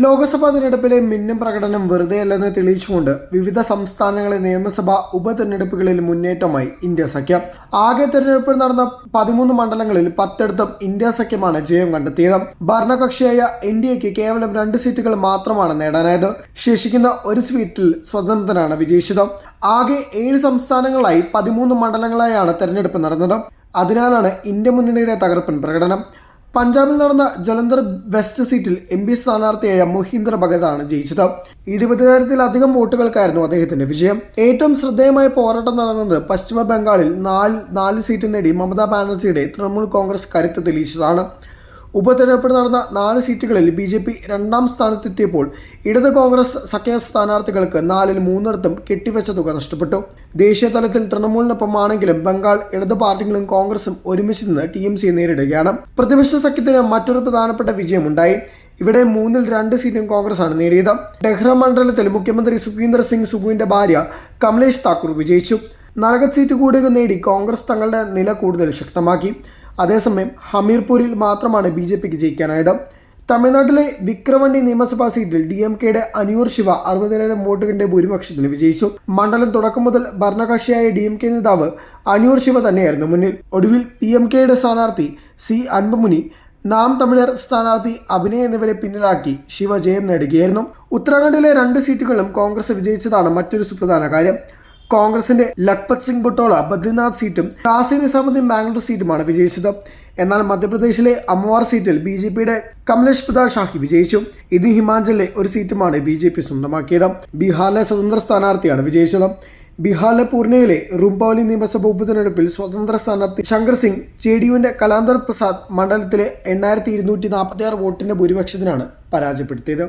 ലോക്സഭാ തിരഞ്ഞെടുപ്പിലെ മിന്നും പ്രകടനം വെറുതെയല്ലെന്ന് തെളിയിച്ചുകൊണ്ട് വിവിധ സംസ്ഥാനങ്ങളെ നിയമസഭാ ഉപതെരഞ്ഞെടുപ്പുകളിൽ മുന്നേറ്റമായി ഇന്ത്യ സഖ്യം. ആകെ തെരഞ്ഞെടുപ്പിൽ നടന്ന പതിമൂന്ന് മണ്ഡലങ്ങളിൽ പത്തിടത്തും ഇന്ത്യ സഖ്യമാണ് ജയം കണ്ടെത്തിയത്. ഭരണകക്ഷിയായ എൻ ഡി എക്ക് കേവലം രണ്ട് സീറ്റുകൾ മാത്രമാണ് നേടാനായത്. ശേഷിക്കുന്ന ഒരു സീറ്റിൽ സ്വതന്ത്രനാണ് വിജയിച്ചത്. ആകെ ഏഴ് സംസ്ഥാനങ്ങളായി പതിമൂന്ന് മണ്ഡലങ്ങളായാണ് തെരഞ്ഞെടുപ്പ് നടന്നത്. അതിനാലാണ് ഇന്ത്യ മുന്നണിയുടെ തകർപ്പൻ പ്രകടനം. പഞ്ചാബിൽ നടന്ന ജലന്ധർ വെസ്റ്റ് സീറ്റിൽ എം പി സ്ഥാനാർത്ഥിയായ മൊഹീന്ദ്ര ഭഗതാണ് ജയിച്ചത്. ഇരുപതിനായിരത്തിലധികം വോട്ടുകൾക്കായിരുന്നു അദ്ദേഹത്തിന്റെ വിജയം. ഏറ്റവും ശ്രദ്ധേയമായ പോരാട്ടം നടന്നത് പശ്ചിമ ബംഗാളിൽ നാല് നാല് സീറ്റ് നേടി മമതാ ബാനർജിയുടെ തൃണമൂൽ കോൺഗ്രസ് കരുത്ത് തെളിയിച്ചതാണ്. ഉപതെരഞ്ഞെടുപ്പിൽ നടന്ന നാല് സീറ്റുകളിൽ ബി ജെ പി രണ്ടാം സ്ഥാനത്തെത്തിയപ്പോൾ ഇടത് കോൺഗ്രസ് സഖ്യ സ്ഥാനാർത്ഥികൾക്ക് നാലിൽ മൂന്നിടത്തും കെട്ടിവെച്ച തുക നഷ്ടപ്പെട്ടു. ദേശീയ തലത്തിൽ തൃണമൂലിനൊപ്പമാണെങ്കിലും ബംഗാൾ ഇടത് പാർട്ടികളും കോൺഗ്രസും ഒരുമിച്ച് നിന്ന് ടി എം സി നേരിടുകയാണ്. പ്രതിപക്ഷ സഖ്യത്തിന് മറ്റൊരു പ്രധാനപ്പെട്ട വിജയമുണ്ടായി. ഇവിടെ മൂന്നിൽ രണ്ട് സീറ്റും കോൺഗ്രസാണ് നേടിയത്. ഡെഹ്റ മണ്ഡലത്തിൽ മുഖ്യമന്ത്രി സുഖീന്ദർ സിംഗ് സുഖുവിന്റെ ഭാര്യ കമലേഷ് താക്കൂർ വിജയിച്ചു. നരകത്ത് സീറ്റ് കൂടുക നേടി കോൺഗ്രസ് തങ്ങളുടെ നില കൂടുതൽ ശക്തമാക്കി. അതേസമയം ഹമീർപൂരിൽ മാത്രമാണ് ബി ജെ പിക്ക് ജയിക്കാനായത്. തമിഴ്നാട്ടിലെ വിക്രവണ്ടി നിയമസഭാ സീറ്റിൽ ഡി എം കെയുടെ അനിയൂർ ശിവ അറുപതിനായിരം വോട്ടുകളുടെ ഭൂരിപക്ഷത്തിന് വിജയിച്ചു. മണ്ഡലം തുടക്കം മുതൽ ഭരണകക്ഷിയായ ഡി എം കെ നേതാവ് അനിയൂർ ശിവ തന്നെയായിരുന്നു മുന്നിൽ. ഒടുവിൽ പി എം കെയുടെ സ്ഥാനാർത്ഥി സി അൻപമുനി നാം തമിഴർ സ്ഥാനാർത്ഥി അഭിനയ് എന്നിവരെ പിന്നിലാക്കി ശിവ ജയം നേടുകയായിരുന്നു. ഉത്തരാഖണ്ഡിലെ രണ്ട് സീറ്റുകളും കോൺഗ്രസ് വിജയിച്ചതാണ് മറ്റൊരു സുപ്രധാന കാര്യം. കോൺഗ്രസിന്റെ ലഖ്പത് സിംഗ് ബുട്ടോള ബദ്രിനാഥ് സീറ്റും കാസി നിസാമുദ്ദീൻ ബാംഗ്ലൂർ സീറ്റുമാണ് വിജയിച്ചത്. എന്നാൽ മധ്യപ്രദേശിലെ അമവാർ സീറ്റിൽ ബി ജെ പിയുടെ കമലേഷ് പ്രതാപ് ഷാഹി വിജയിച്ചു. ഇത് ഹിമാചലിലെ ഒരു സീറ്റുമാണ് ബി ജെ പി സ്വന്തമാക്കിയത്. ബീഹാറിലെ സ്വതന്ത്ര സ്ഥാനാർത്ഥിയാണ് വിജയിച്ചത്. ബീഹാറിലെ പൂർണയിലെ റുംപൌലി നിയമസഭ ഉപതെരഞ്ഞെടുപ്പിൽ സ്വതന്ത്ര സ്ഥാനാർത്ഥി ശങ്കർ സിംഗ് ജെ ഡി യുവിന്റെ കലാന്തർ പ്രസാദ് മണ്ഡലത്തിലെ എണ്ണായിരത്തി ഇരുന്നൂറ്റി നാൽപ്പത്തി ആറ് വോട്ടിന്റെ ഭൂരിപക്ഷത്തിനാണ് പരാജയപ്പെടുത്തിയത്.